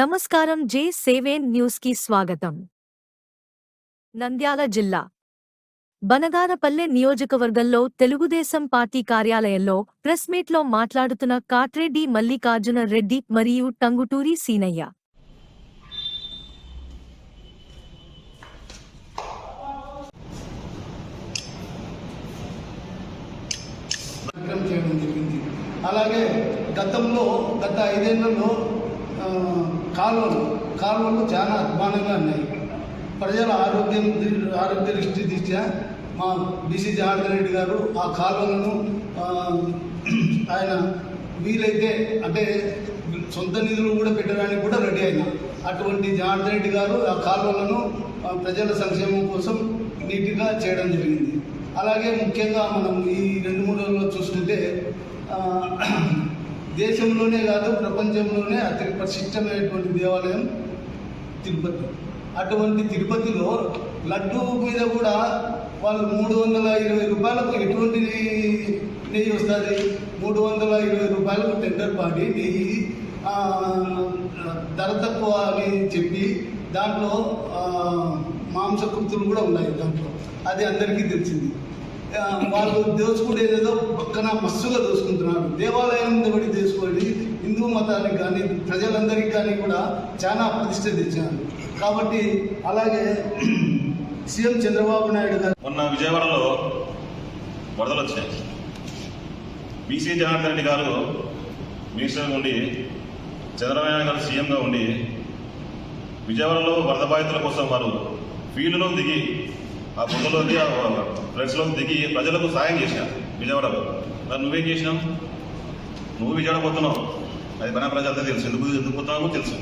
నమస్కారం జే సేవేన్ న్యూస్కి స్వాగతం. నంద్యాల జిల్లా. బనగానపల్లె నియోజకవర్గంలో తెలుగుదేశం పార్టీ కార్యాలయంలో ప్రెస్ మీట్లో మాట్లాడుతున్న కాట్రెడ్డి మల్లికార్జున రెడ్డి మరియు టంగుటూరి సీనయ్య. అలాగే గతంలో గత ఐదేళ్ళలో కాలువలు కాలువలు చాలా అధ్వానంగా ఉన్నాయి. ప్రజల ఆరోగ్యం ఆరోగ్య దృష్టి దృష్ట్యా మా బీసీ జనార్దన్ రెడ్డి గారు ఆ కాలువలను ఆయన వీలైతే అంటే సొంత నిధులు కూడా పెట్టడానికి కూడా రెడీ అయినా. అటువంటి జనార్దన్ రెడ్డి గారు ఆ కాలువలను ప్రజల సంక్షేమం కోసం నీట్గా చేయడం జరిగింది. అలాగే ముఖ్యంగా మనం ఈ రెండు మూడు రోజుల్లో చూసుకుంటే దేశంలోనే కాదు ప్రపంచంలోనే అతి ప్రసిద్ధమైనటువంటి దేవాలయం తిరుపతి. అటువంటి తిరుపతిలో లడ్డు మీద కూడా వాళ్ళు మూడు వందల ఇరవై రూపాయలకు ఎటువంటి నెయ్యి వస్తుంది? మూడు వందల ఇరవై రూపాయలకు టెండర్ పాడి నెయ్యి ధర తక్కువ అని చెప్పి దాంట్లో మాంసకృతులు కూడా ఉన్నాయి దాంట్లో. అది అందరికీ తెలిసింది. వాళ్ళు వాళ్ళు దోచుకునేదేదో పక్కన మస్తుగా దోచుకుంటున్నారు. దేవాలయం ప్రజలందరికీ కానీ కూడా చాలా ప్రతిష్ట తెచ్చారు. కాబట్టి అలాగే సీఎం చంద్రబాబు నాయుడు గారు మొన్న విజయవాడలో వరదలు వచ్చాయి. బీసీ జనార్దన్ రెడ్డి గారు మినిస్టర్గా ఉండి చంద్రబాబు నాయుడు గారు సీఎంగా ఉండి విజయవాడలో వరద బాధితుల కోసం వారు ఫీల్డ్లో దిగి ఆ బుద్ధలోకి ఆ ఫ్లడ్స్లోకి దిగి ప్రజలకు సాయం చేసినారు విజయవాడలో. మరి నువ్వేం చేసినావు? నువ్వు విజయవాడ పోతున్నావు. అది మన ప్రజలంతా తెలుసు. ఎందుకు ఎందుకు పోతున్నావో తెలుసు.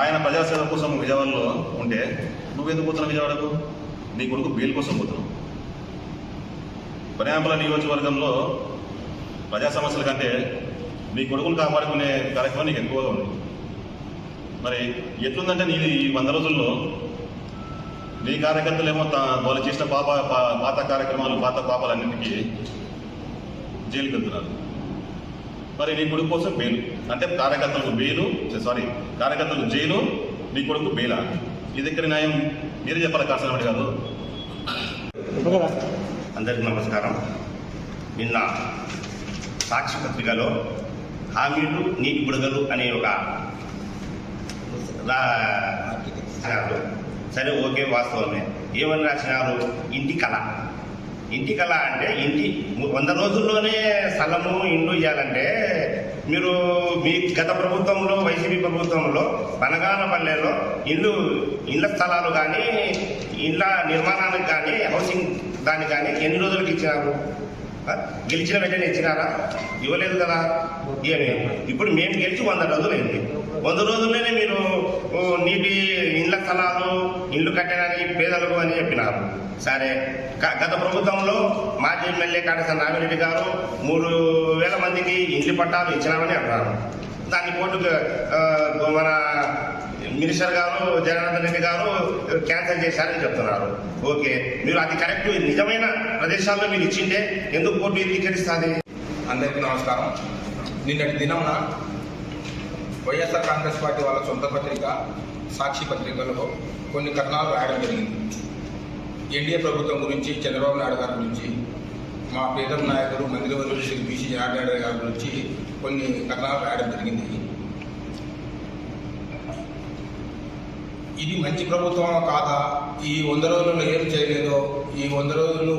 ఆయన ప్రజాసేవ కోసం విజయవాడలో ఉంటే నువ్వు ఎందుకు పోతున్నావు విజయవాడకు? నీ కొడుకు బెయిల్ కోసం పోతున్నావు. పర్యాంపల నియోజకవర్గంలో ప్రజా సమస్యల కంటే నీ కొడుకును కాపాడుకునే కార్యక్రమం నీకు ఎక్కువగా ఉంది. మరి ఎట్లుందంటే నీ ఈ వంద రోజుల్లో నీ కార్యకర్తలేమో తా వాళ్ళు చేసిన పాప పా- పాత కార్యక్రమాలు పాత పాపాలన్నింటికీ జైలుకి వెళ్తున్నారు మరి నీ కొడుకు కోసం బెయిల్ అంటే కార్యకర్తలకు బెయిలు సారీ కార్యకర్తలకు జైలు నీ కొడుకు బెయిలా ఇది ఎక్కడ న్యాయం మీరే చెప్పాలి కాసనవాడి గారు. అందరికీ నమస్కారం. నిన్న సాక్షి పత్రికలో హామీలు నీటి బుడగలు అనే ఒక సరే ఓకే వాస్తవమే. ఏమని రాసినారు? ఇంటి కళ. ఇంటి కళ అంటే ఇంటి వంద రోజుల్లోనే స్థలము ఇండ్లు ఇవ్వాలంటే మీరు మీ గత ప్రభుత్వంలో వైసీపీ ప్రభుత్వంలో పనగానపల్లెలో ఇల్లు ఇళ్ళ స్థలాలు కానీ ఇళ్ళ నిర్మాణానికి కానీ హౌసింగ్ దానికి కానీ ఎన్ని రోజులకు ఇచ్చినారు? గెలిచిన వెంటనే ఇచ్చినారా? ఇవ్వలేదు కదా. ఏమి? ఇప్పుడు మేము గెలిచి వంద రోజులైంది వంద రోజుల్లోనే మీరు నీటి ఇండ్ల స్థలాలు ఇల్లు కట్టడానికి పేదలకు అని చెప్పినారు. సరే. గత ప్రభుత్వంలో మాజీ ఎమ్మెల్యే కాటస నాగిరెడ్డి గారు మూడు వేల మందికి ఇండ్లు పట్టాలు ఇచ్చినామని అంటున్నారు దాన్ని కోర్టుకు మన మినిస్టర్ గారు జగన్నాథన్ రెడ్డి గారు క్యాన్సిల్ చేశారని చెప్తున్నారు. ఓకే మీరు అది కరెక్ట్ నిజమైన ప్రదేశాల్లో మీరు ఇచ్చిండే ఎందుకు కోర్టు అంగీకరిస్తుంది అందరికీ నమస్కారం. నిన్నటి దినమున వైఎస్ఆర్ కాంగ్రెస్ పార్టీ వాళ్ళ సొంత పత్రిక సాక్షి పత్రికలో కొన్ని కథనాలు రాయడం జరిగింది. ఎన్డీఏ ప్రభుత్వం గురించి చంద్రబాబు నాయుడు గారి గురించి మా ప్రీతం నాయకుడు మంత్రివర్యులు శ్రీ బీసీ జనార్దన్ రెడ్డి గారి గురించి కొన్ని కథనాలు రాయడం జరిగింది. ఇది మంచి ప్రభుత్వం కాదా? ఈ వంద రోజుల్లో ఏం చేయలేదో? ఈ వంద రోజులు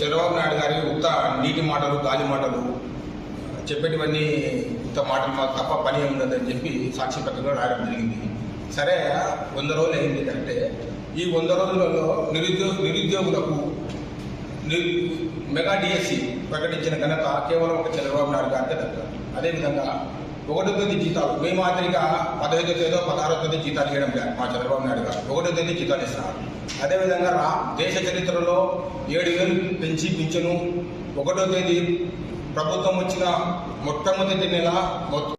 చంద్రబాబు నాయుడు గారి ఉత్త నీటి మాటలు గాలి మాటలు చెప్పేటివన్నీ ఉత్త మాటలు మాకు తప్ప పని ఏమి ఉండదని చెప్పి సాక్షి పత్రికలో రాయడం జరిగింది. సరే వంద రోజులు అయింది అంటే ఈ వంద రోజులలో నిరుద్యోగ నిరుద్యోగులకు మెగా డిఎస్సి ప్రకటించిన ఘనత కేవలం ఒక చంద్రబాబు నాయుడు గారికే దక్కదు అదేవిధంగా ఒకటో తేదీ జీతాలు. మే మాదిరిగా పదహైదో తేదో పదహారో తేదీ జీతాలు ఇవ్వడం లేదు మా చంద్రబాబు నాయుడు గారు. ఒకటో తేదీ జీతాలు ఇస్తున్నారు. అదేవిధంగా రా దేశ చరిత్రలో ఏడు వేలు పెంచి పింఛను. ఒకటో తేదీ ప్రభుత్వం వచ్చిన మొట్టమొదటి నెల మొత్తం